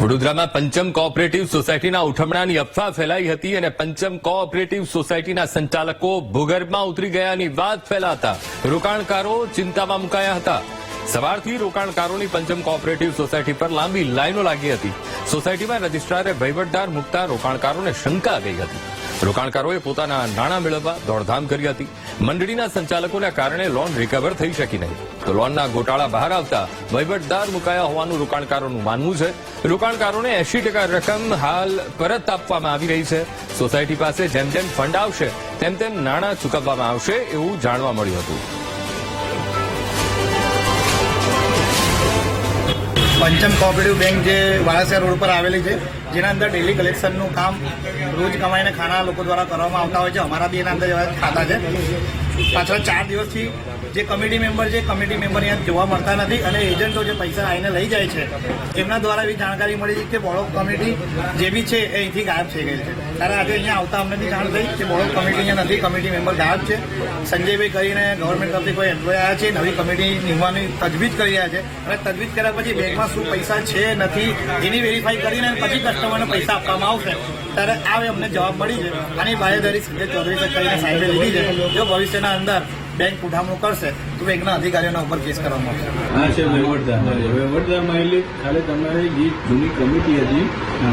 વડોદરામાં પંચમ કોઓપરેટિવ સોસાયટીના ઉઠમણાની અફવા ફેલાઈ હતી અને પંચમ કોઓપરેટિવ સોસાયટીના સંચાલકો ભૂગર્ભમાં ઉતરી ગયાની વાત ફેલાતા રોકાણકારો ચિંતામાં મુકાયા હતા. સવારથી રોકાણકારોની પંચમ કોઓપરેટિવ સોસાયટી પર લાંબી લાઈનો લાગી હતી. સોસાયટીમાં રજિસ્ટ્રારે વહીવટદાર મૂકતા રોકાણકારોને શંકા ગઈ હતી. રોકાણકારોએ પોતાના નાણાં મેળવવા દોડધામ કરી હતી. મંડળીના સંચાલકોના કારણે લોન રિકવર થઈ શકી નહીં. તો લોનના ગોટાળા બહાર આવતા વહીવટદાર મુકાયા હોવાનું રોકાણકારોનું માનવું છે. રોકાણકારોને એસી રકમ હાલ પરત આપવામાં આવી રહી છે. સોસાયટી પાસે જેમ જેમ ફંડ આવશે, તેમ તેમ નાણાં ચૂકવવામાં આવશે એવું જાણવા મળ્યું હતું. પંચમ કોઓપરેટિવ બેંક જે વાળાસિયા રોડ પર આવેલી છે, જેના અંદર ડેલી કલેક્શનનું કામ રોજ કમાઈને ખાના લોકો દ્વારા કરવામાં આવતા હોય છે. અમારા બી એના અંદર ખાતા છે. પાછળ ચાર દિવસથી જે કમિટી મેમ્બર છે કમિટી મેમ્બર અહીંયા જોવા મળતા નથી અને એજન્ટો જે પૈસા આવીને લઈ જાય છે, એમના દ્વારા એવી જાણકારી મળી કે બોડોક કમિટી જે બી છે એ અહીંથી ગાયબ થઈ ગઈ છે. ત્યારે આજે અહીંયા આવતા અમને બી જાણ થઈ કે બોડોક કમિટી અહીંયા નથી કમિટી મેમ્બર ગાયબ છે. સંજયભાઈ કરીને ગવર્મેન્ટ તરફથી કોઈ એમ્પ્લોય આવ્યા છે, નવી કમિટી નિમવાની તજવીજ કરી રહ્યા છે. અને તજવીજ કર્યા પછી બેંકમાં શું પૈસા છે, નથી, એની વેરીફાઈ કરીને પછી કસ્ટમરને પૈસા આપવામાં આવશે. ત્યારે આવે અમને જવાબ મળી છે. આની બાહેધરી સંજય ચૌધરી કરીને સાહેબે લીધી છે. જો ભવિષ્યના અંદર બેંક ઉઠામણું કરશે તો બેંકના અધિકારીઓના ઉપર કેસ કરવામાં આવશે. હા છે વહીવટદાર. વહીવટદારમાં એટલે ખાલી તમારી જે જૂની કમિટી હતી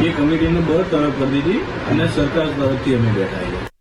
એ કમિટીને બહાર તરફ કરી દીધી અને સરકાર તરફથી અમે બેઠા